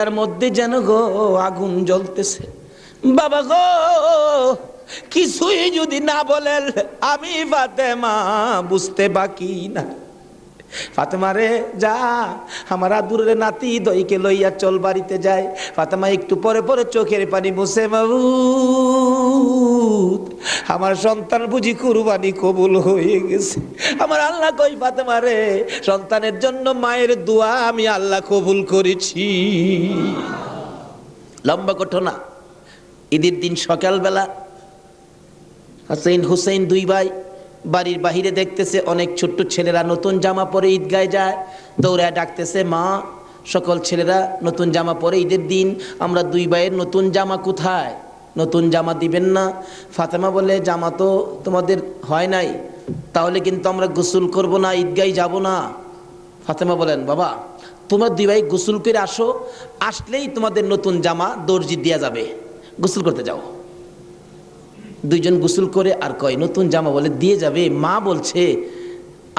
তার মধ্যে যেন গো আগুন জ্বলতেছে। বাবা গো, কিছুই যদি না বলেন আমি ফাতেমা বুঝতে বাকি না। ফাতেমা রে, যা, আমার আদুরের নাতি দইকে লইয়া চল বাড়িতে যায়। ফাতেমা একটু পরে পরে চোখের পানি মুছে বাবু। আমার সন্তান বুঝি কুরবানি কবুল হয়ে গেছে। আমার আল্লাহ কই ফাতেমা রে, সন্তানের জন্য মায়ের দোয়া আমি আল্লাহ কবুল করেছি। লম্বা ঘটনা ঈদের দিন সকালবেলা হাসাইন হুসাইন দুই ভাই বাড়ির বাহিরে দেখতেছে, অনেক ছোট্ট ছেলেরা নতুন জামা পরে ঈদগায় যায়। দৌড়ায় ডাকতেছে, মা, সকল ছেলেরা নতুন জামা পরে ঈদের দিন, আমরা দুই ভাইয়ের নতুন জামা কোথায়? নতুন জামা দিবেন না। ফাতেমা বলে, জামা তো তোমাদের হয় নাই, তাহলে কিন্তু আমরা গোসল করব না, ঈদগায় যাব না। ফাতেমা বলেন, বাবা, তোমার দুই ভাই গোসল করে আসো, আসলেই তোমাদের নতুন জামা দর্জি দেওয়া যাবে। গোসল করতে যাও। দুইজন গোসল করে আর কয়, নতুন জামা বলে দিয়ে যাবে? মা বলছে,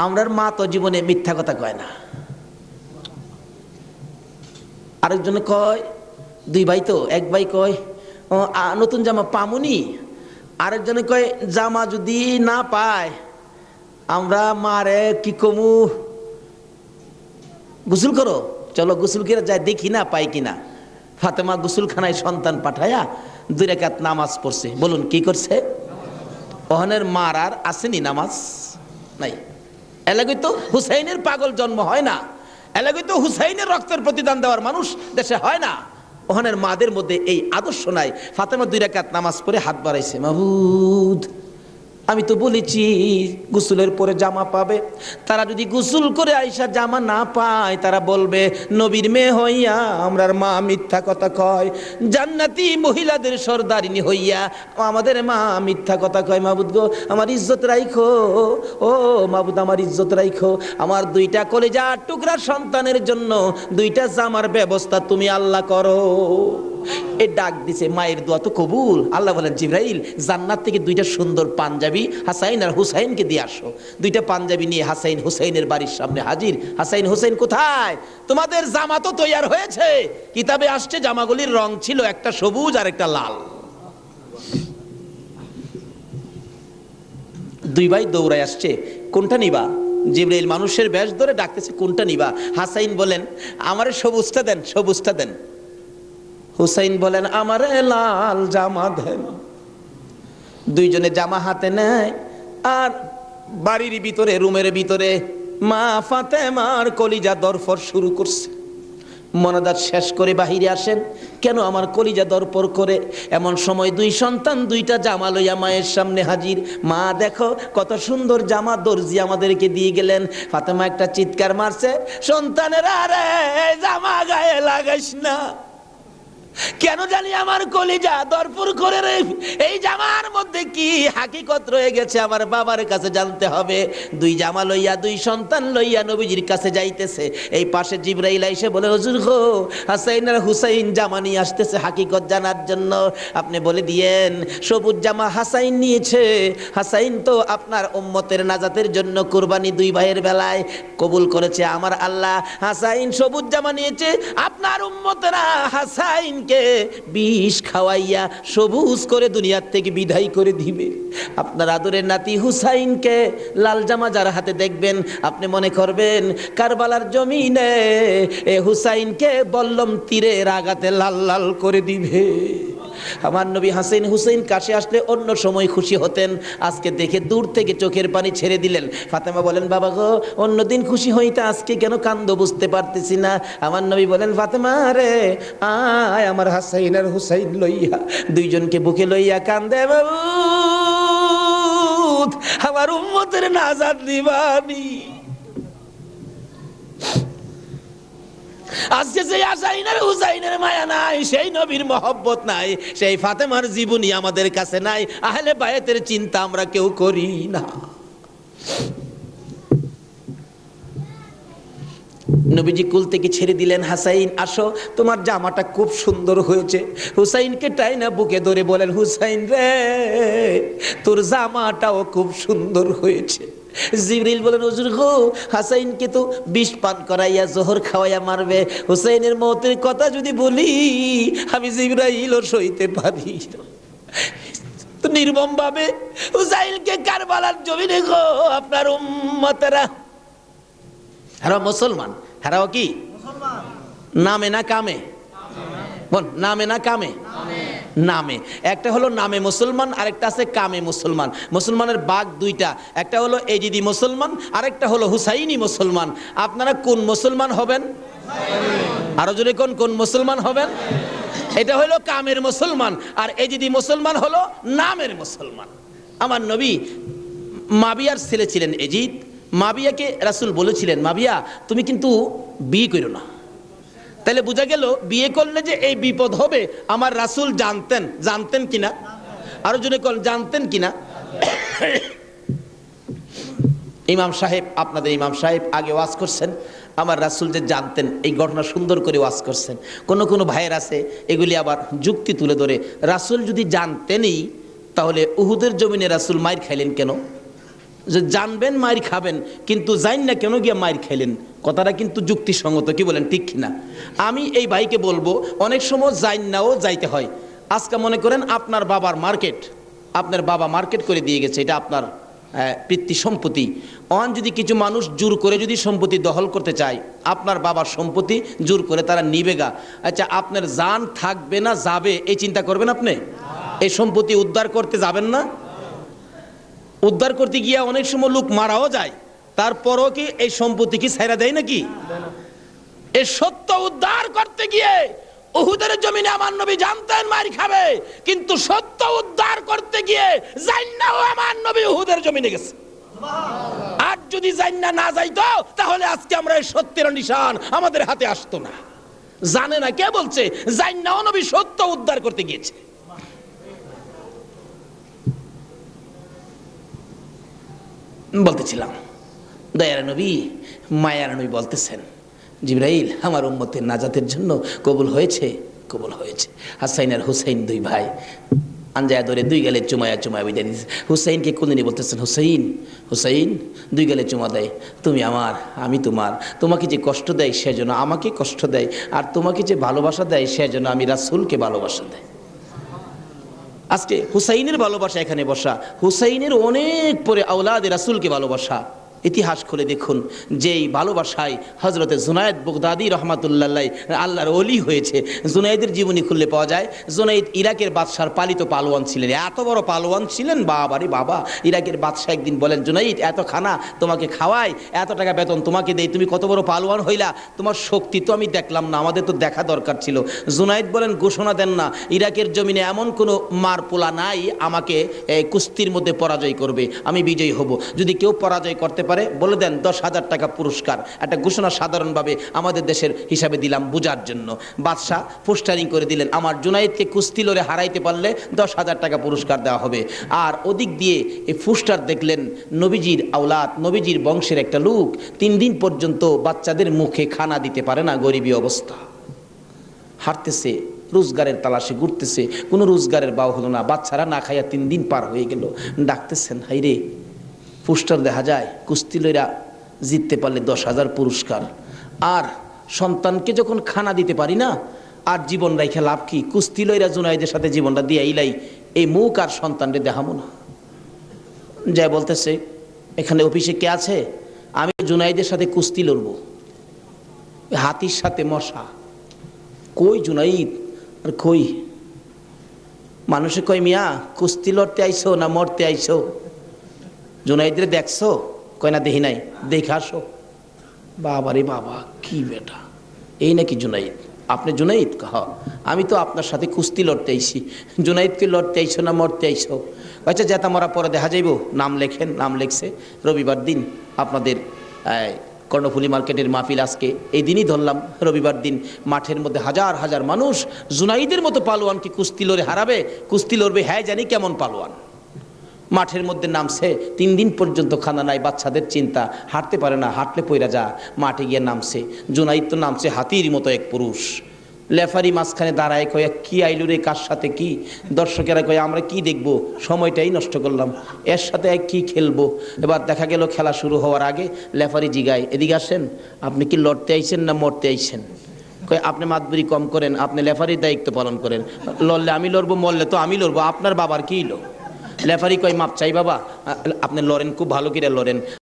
আমরার মা তো জীবনে মিথ্যা কথা কয় না। আরেকজন কয়, দুই ভাই তো, এক ভাই কয় নতুন জামা পামুনি। আরেকজনে কয়, জামা যদি না পায়, আমরা মারে কি কমু? গোসল করো। চলো গোসল করে যায় দেখি না পাই কিনা ফাতেমা গোসলখানায় সন্তান পাঠায়া দুই রেখাত নামাজ পড়ছে। বলুন, কি করছে? ওহনের মার আর আসেনি নামাজ? নাই। এলাকায় তো হুসাইনের পাগল জন্ম হয় না। এলাকায় তো হুসাইনের রক্তের প্রতিদান দেওয়ার মানুষ দেশে হয় না। ওহনের মাদের মধ্যে এই আদর্শ নাই। ফাতেমা দুই রেখাত নামাজ পড়ে হাত বাড়াইছে মাহবুদ আমি তো বলেছি, গোসলের পরে জামা পাবে। তারা যদি গোসল করে আইসা জামা না পায়, তারা বলবে, নবীর মেয়ে হইয়া আমরার মা মিথ্যা কথা কয়। জান্নাতি মহিলাদের সর্দারিনী হইয়া, আমাদের মা মিথ্যা কথা কয় মাবুদ গো, আমার ইজ্জত রাইখো। ও মাবুদ আমার ইজ্জত রাইখো। আমার দুইটা কলেজা টুকরা সন্তানের জন্য দুইটা জামার ব্যবস্থা তুমি আল্লাহ করো। এ ডাক দিছে, মায়ের দোয়া তো কবুল। আল্লাহ বলেন, জিব্রাইল, জান্নাত থেকে দুইটা সুন্দর পাঞ্জাবি হাসাইন আর হুসাইনকে দিয়ে আসো। দুইটা পাঞ্জাবি নিয়ে হাসাইন হুসাইনের বাড়ির সামনে হাজির। হাসাইন হুসাইন কোথায়? তোমাদের জামা তো তৈয়ার হয়েছে। কিতাবে আসছে, জামাগুলির রং ছিল একটা সবুজ আর একটা লাল। দুই ভাই দৌড়ায় আসছে, কোনটা নিবা? জিব্রাইল মানুষের বেশ ধরে ডাকতেছে, কোনটা নিবা? হাসাইন বলেন, আমারে সবুজটা দেন সবুজটা দেন। হুসাইন বলেন, আমারে লাল জামা দেন। দুইজনে জামা হাতে নেয়, আর বাড়ির ভিতরে, রুমের ভিতরে মা ফাতেমার কলিজা দরফর শুরু করছে। মনাদার শেষ করে বাহিরে আসেন, কেন আমার কলিজা দরপর করে? এমন সময় দুই সন্তান দুইটা জামা লইয়া মায়ের সামনে হাজির। মা, দেখো কত সুন্দর জামা দর্জি আমাদেরকে দিয়ে গেলেন। ফাতেমা একটা চিৎকার মারছে, সন্তানের আরে জামা গায়ে লাগাইস না। কেন জানি আমার কলিজা দরপুর করে এই জামার মধ্যে কি হাকিকত রয়ে গেছে আমার বাবার কাছে জানতে হবে। দুই জামা লইয়া, দুই সন্তান লইয়া নবীজির কাছে যাইতেছে। এই পাশে জিব্রাইল এসে বলে, হুজুর গো, হাসাইন আর হুসাইন জামা নিয়ে আসতেছে হাকিকত জানার জন্য। আপনি বলে দিয়েন, সবুজ জামা হাসাইন নিয়েছে। হাসাইন তো আপনার উম্মতের নাজাতের জন্য কুরবানি দুই ভাইয়ের বেলায় কবুল করেছে আমার আল্লাহ। হাসাইন সবুজ জামা নিয়েছে, আপনার উম্মতেরা হাসাইনকে বিষ খাওয়াইয়া সবুজ করে দুনিয়ার থেকে বিদায় করে দিবে। আপনার আদরের নাতি হুসাইনকে লাল জামা যার হাতে দেখবেন, আপনি মনে করবেন, কারবালার জমিনে এ হুসাইনকে বল্লম তীরে রাগাতে লাল লাল করে দিবে। আমার নবী হাসিন হুসেন কাছে আসলে অন্য সময় খুশি হতেন। আজকে দেখে দূর থেকে চোখের পানি ছেড়ে দিলেন। ফাতেমা বলেন, বাবা গো অন্যদিন খুশি হইতে আজকে কেন কান্দ বুঝতে পারতেছি না? আমার নবী বলেন, ফাতেমা রে, আয় আমার হাসাইন আর হুসাইন লইয়া, দুইজনকে বুকে লইয়া কান্দে বাবু আমার উম্মতের নাজাদ দিবানি আজকে সেই আসাইনের হুসাইনের মায়া নাই, সেই নবীর মহব্বত নাই, সেই ফাতেমার জীবনী আমাদের কাছে নাই, আহলে বায়াতের চিন্তা আমরা কেউ করি না। নবীজি কুল থেকে ছেড়ে দিলেন, হাসাইন, আসো, তোমার জামাটা খুব সুন্দর হয়েছে। হুসাইনকে টাই না বুকে ধরে বলেন, হুসাইন রে, তোর জামাটাও খুব সুন্দর হয়েছে। জিবরিল বলেন, হুজুর গো, হাসাইনকে তো বিষ পান করাইয়া জোহর খাওয়াইয়া মারবে। হুসাইনের মতের কথা যদি বলি, আমি জিবরাইল সইতে পারি। তো নির্মম ভাবে হুসাইনকে কারবালার জমিনে গো, আপনার উম্মতেরা। হারা মুসলমান, হারাও কি? নামে না কামে? বল, নামে না কামে? নামে। একটা হলো নামে মুসলমান, আরেকটা আছে কামে মুসলমান। মুসলমানের বাঘ দুইটা, একটা হলো এজিদি মুসলমান, আরেকটা হলো হুসাইনি মুসলমান। আপনারা কোন মুসলমান হবেন? আরও জোরে কোন কোন মুসলমান হবেন? এটা হলো কামের মুসলমান, আর এজিদি মুসলমান হলো নামের মুসলমান। আমার নবী মাবিয়ার ছেলে ছিলেন এজিদ। মাবিয়াকে রাসুল বলেছিলেন, মাবিয়া, তুমি কিন্তু বিয়ে করো না। তাহলে বোঝা গেল, বিয়ে করলে যে এই বিপদ হবে, আমার রাসূল জানতেন জানতেন কিনা? আরও জনে কল জানতেন কিনা? ইমাম সাহেব, আপনাদের ইমাম সাহেব আগে ওয়াজ করছেন, আমার রাসূল যে জানতেন, এই ঘটনা সুন্দর করে ওয়াজ করছেন। কোন কোন ভাইয়ের আছে, এগুলি আবার যুক্তি তুলে ধরে, রাসূল যদি জানতেনই, তাহলে উহুদের জমিনে রাসূল মাইর খাইলেন কেন? যে জানবেন মাইর খাবেন, কিন্তু জান না কেন গিয়ে মাইর খাইলেন? কথাটা কিন্তু যুক্তিসঙ্গত, কি বলেন, ঠিক কিনা? আমি এই ভাইকে বলব, অনেক সময় জাইন নাও যাইতে হয়। আজকে মনে করেন আপনার বাবার মার্কেট, আপনার বাবা মার্কেট করে দিয়ে গেছে, এটা আপনার পিতৃ সম্পত্তি। অন যদি কিছু মানুষ জোর করে যদি সম্পত্তি দখল করতে চায়, আপনার বাবার সম্পত্তি জোর করে তারা নিবে গা। আচ্ছা আপনার জান থাকবে না, যাবে, এই চিন্তা করবেন আপনি? এই সম্পত্তি উদ্ধার করতে যাবেন না? উদ্ধার করতে গিয়ে অনেক সময় লোক মারাও যায়। তারপরও কি এই সম্পত্তি কি ছাইরা দেয় নাকি? এই সত্য উদ্ধার করতে গিয়ে উহুদের জমিনে আমার নবী জানতেন মার খাবে, কিন্তু সত্য উদ্ধার করতে গিয়ে আমার নবী জমিনে গেছে। আর যদি জান্না না যাইতো, তাহলে আজকে আমরা এই সত্যের নিশান আমাদের হাতে আসতো না। জানে না কে বলছে জান্নাও নবী সত্য উদ্ধার করতে গিয়েছে। বলতেছিলাম দয়ার নবী, মায়ার নবী বলতেছেন, জিব্রাইল, আমার উম্মতের নাজাতের জন্য কবুল হয়েছে? কবুল হয়েছে। হাসাইন আর হুসাইন দুই ভাই। আঞ্জায়া ধরে দুই গেলে চুমায়া চুমায়া বিদায় দিয়েছে হুসাইনকে কোনদিনই বলতেছেন? হুসাইন হুসাইন, দুই গালে চুমা দেয়। তুমি আমার, আমি তোমার। তোমাকে যে কষ্ট দেয় সে সেজন্য আমাকে কষ্ট দেয়। আর তোমাকে যে ভালোবাসা দেয় সে সেজন্য আমি রাসুলকে ভালোবাসা দেয়। আজকে হুসাইনের ভালোবাসা এখানে বসা। হুসাইনের অনেক পরে আওলাদে রাসুলকে ভালোবাসা। ইতিহাস খুলে দেখুন, যেই ভালোবাসায় হজরতে জুনায়দ বগদাদি রহমাতুল্লাহ আল্লাহর অলি হয়েছে। জুনাইদের জীবনী খুললে পাওয়া যায় জুনাইদ ইরাকের বাদশার পালিত পালোয়ান ছিলেন। এত বড় পালোয়ান ছিলেন? বাবারে বাবা, ইরাকের বাদশাহ একদিন বলেন জুনাইদ এত খানা তোমাকে খাওয়াই, এত টাকা বেতন তোমাকে দেই, তুমি কত বড় পালোয়ান হইলা, তোমার শক্তি তো আমি দেখলাম না, আমাদের তো দেখা দরকার ছিল। জুনাইদ বলেন, ঘোষণা দেন না, ইরাকের জমিনে এমন কোনো মারপোলা নাই, আমাকে কুস্তির মধ্যে পরাজয় করবে, আমি বিজয়ী হব। যদি কেউ পরাজয় করতে পারে, বলে দেন দশ হাজার টাকা পুরস্কার। একটা ঘোষণা সাধারণভাবে আমাদের দেশের হিসাবে দিলাম বুঝার জন্য। বাদশাহ পোস্টারিং করে দিলেন, আমার জুনাইদকে কুস্তি লড়ে হারাইতে পারলে দশ হাজার টাকা পুরস্কার দেওয়া হবে। আর ওদিক দিয়ে এই পোস্টার দেখলেন নবীজির আওলাদ, নবীজির বংশের একটা লোক, তিন দিন পর্যন্ত বাচ্চাদের মুখে খানা দিতে পারে না, গরিবী অবস্থা। হাঁটতেছে, রোজগারের তালাশে ঘুরতেছে, কোনো রোজগারের বাউ হলো না, বাচ্চারা না খাইয়া তিন দিন পার হয়ে গেল। ডাকতেছেন হাইরে পোস্টার দেখা যায়, কুস্তি লইরা জিততে পারলে দশ হাজার পুরস্কার। আর সন্তানকে যখন খানা দিতে পারি না, আর জীবন রাইখে লাভ কি? কুস্তি লইরা জুনাইদের সাথে জীবনটা দিয়ে ইলাই এই মুখ আর সন্তানরে দেখাবো না। যাই বলতেছে, এখানে অফিসে কে আছে? আমি জুনাইদের সাথে কুস্তি লড়বো। হাতির সাথে মশা। কই জুনাইদ? আর কই? মানুষে কই মিয়া, কুস্তি লড়তে আইছো না মরতে আইছো জুনাইদরে দেখছ? কয় না, দেখি নাই। দেখে আসো। বাবারে বাবা, কি বেটা। এই নাকি জুনাইদ? আপনি জুনাইদ? কহ। আমি তো আপনার সাথে কুস্তি লড়তে আইছি। জুনাইদকে লড়তে আইছো না মরতে আইছো? আচ্ছা যেতা মরা পরে দেখা যাইব। নাম লেখেন, নাম লেখছে। রবিবার দিন আপনাদের কর্ণফুলি মার্কেটের মাহফিল আজকে। এই দিনই ধরলাম, রবিবার দিন। মাঠের মধ্যে হাজার হাজার মানুষ জুনাইদের মতো পালোয়ানকে কুস্তি লড়ে হারাবে। কুস্তি লড়বে হ্যাঁ জানি কেমন পালোয়ান। মাঠের মধ্যে নামছে। তিন দিন পর্যন্ত খানা নাই, বাচ্চাদের চিন্তা। হাঁটতে পারে না, হাঁটলে পইরা যা। মাঠে গিয়ে নামছে। জুনাইদ তো নামছে হাতির মতো এক পুরুষ। লেফারি মাঝখানে দাঁড়ায় কয়ে, কি আইলু রে, কার সাথে কি? দর্শকেরা কয়ে, আমরা কি দেখব? সময়টাই নষ্ট করলাম। এর সাথে কি খেলব? এবার দেখা গেল খেলা শুরু হওয়ার আগে লেফারি জিগায়, এদিকে আসেন, আপনি কি লড়তে আইছেন না মরতে আইছেন? কয়, আপনি মাতবুরি কম করেন, আপনি লেফারির দায়িত্ব পালন করেন। লড়লে আমি লড়বো, মরলে তো আমি লড়বো, আপনার বাবার কি লো লেফারি কয় মাপ চাই বাবা আপনি লড়েন খুব ভালো কিরে লড়েন।